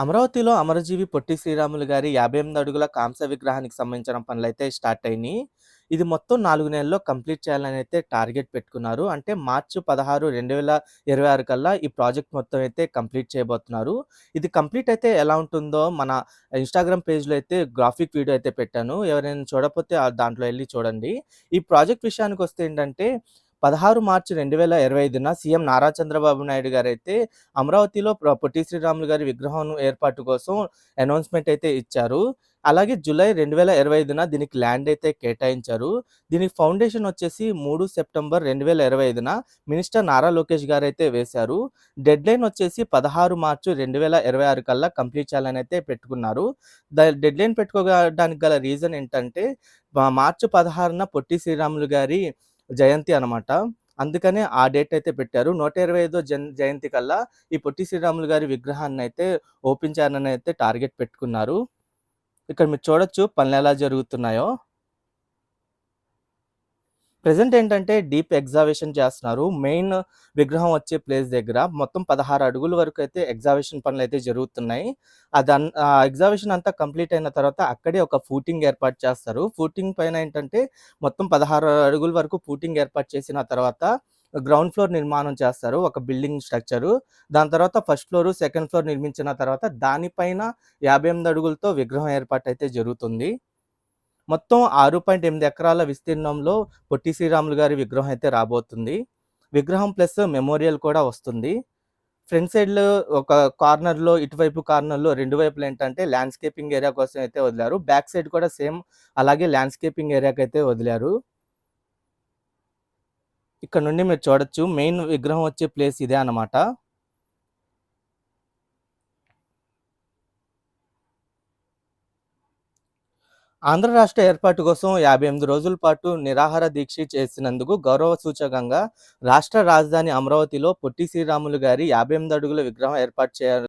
అమరావతిలో అమరజీవి పొట్టి శ్రీరాములు గారి 58 అడుగుల కాంస్య విగ్రహానికి సంబంధించిన పనులైతే స్టార్ట్ అయినాయి ఇది మొత్తం నాలుగు నెలల్లో కంప్లీట్ చేయాలని అయితే టార్గెట్ పెట్టుకున్నారు. అంటే మార్చి 16, 2026 కల్లా ఈ ప్రాజెక్ట్ మొత్తం అయితే కంప్లీట్ చేయబోతున్నారు. ఇది కంప్లీట్ అయితే ఎలా ఉంటుందో మన ఇన్‌స్టాగ్రామ్ పేజ్‌లో అయితే గ్రాఫిక్ వీడియో అయితే పెట్టాను. ఎవరైనా చూడకపోతే దాంట్లో వెళ్ళి చూడండి. ఈ ప్రాజెక్ట్ విషయానికి వస్తే ఏంటంటే 16 మార్చి 2025న సీఎం నారా చంద్రబాబు నాయుడు గారైతే అమరావతిలో పొట్టి శ్రీరాములు గారి విగ్రహం ఏర్పాటు కోసం అనౌన్స్‌మెంట్ అయితే ఇచ్చారు. అలాగే జూలై 2025న దీనికి ల్యాండ్ అయితే కేటాయించారు. దీనికి ఫౌండేషన్ వచ్చేసి మూడు సెప్టెంబర్ 2025న మినిస్టర్ నారా లోకేష్ గారు అయితే వేశారు. డెడ్ లైన్ వచ్చేసి 16 మార్చి 2026 కల్లా కంప్లీట్ చేయాలని అయితే పెట్టుకున్నారు. ద డెడ్‌లైన్ పెట్టుకోవడానికి గల రీజన్ ఏంటంటే మార్చి 16న పొట్టి శ్రీరాములు గారి జయంతి అనమాట. అందుకనే ఆ డేట్ అయితే పెట్టారు. 125 జన్ జయంతి కల్లా ఈ పొట్టి శ్రీరాములు గారి విగ్రహాన్ని అయితే ఓపెన్ చేయాలనైతే టార్గెట్ పెట్టుకున్నారు. ఇక్కడ మీరు చూడొచ్చు పనులు ఎలా జరుగుతున్నాయో. ప్రజెంట్ ఏంటంటే డీప్ ఎగ్జావేషన్ చేస్తున్నారు. మెయిన్ విగ్రహం వచ్చే ప్లేస్ దగ్గర మొత్తం 16 అడుగుల వరకు అయితే ఎగ్జావేషన్ అయితే జరుగుతున్నాయి. అదన్ ఎగ్జావేషన్ అంతా కంప్లీట్ అయిన తర్వాత అక్కడే ఒక ఫూటింగ్ ఏర్పాటు చేస్తారు. ఫూటింగ్ పైన ఏంటంటే మొత్తం 16 అడుగుల వరకు ఫూటింగ్ ఏర్పాటు చేసిన తర్వాత గ్రౌండ్ ఫ్లోర్ నిర్మాణం చేస్తారు. ఒక బిల్డింగ్ స్ట్రక్చరు. దాని తర్వాత ఫస్ట్ ఫ్లోర్, సెకండ్ ఫ్లోర్ నిర్మించిన తర్వాత దానిపైన 58 అడుగులతో విగ్రహం ఏర్పాటు అయితే జరుగుతుంది. మొత్తం 6.8 ఎకరాల విస్తీర్ణంలో పొట్టి శ్రీరాములు గారి విగ్రహం అయితే రాబోతుంది. విగ్రహం ప్లస్ మెమోరియల్ కూడా వస్తుంది. ఫ్రంట్ సైడ్‌లో ఒక కార్నర్‌లో ఇటువైపు కార్నర్‌లో రెండు వైపులా ఏంటంటే ల్యాండ్‌స్కేపింగ్ ఏరియా కోసం అయితే వదిలారు. బ్యాక్ సైడ్ కూడా సేమ్ అలాగే ల్యాండ్‌స్కేపింగ్ ఏరియాకైతే వదిలారు. ఇక్కడ నుండి మీరు చూడొచ్చు. మెయిన్ విగ్రహం వచ్చే ప్లేస్ ఇదే అన్నమాట. ఆంధ్ర రాష్ట్ర ఏర్పాటు కోసం 58 రోజుల పాటు నిరాహార దీక్ష చేసినందుకు గౌరవ సూచకంగా రాష్ట్ర రాజధాని అమరావతిలో పొట్టి శ్రీరాములు గారి 58 అడుగుల విగ్రహం ఏర్పాటు చేయాలి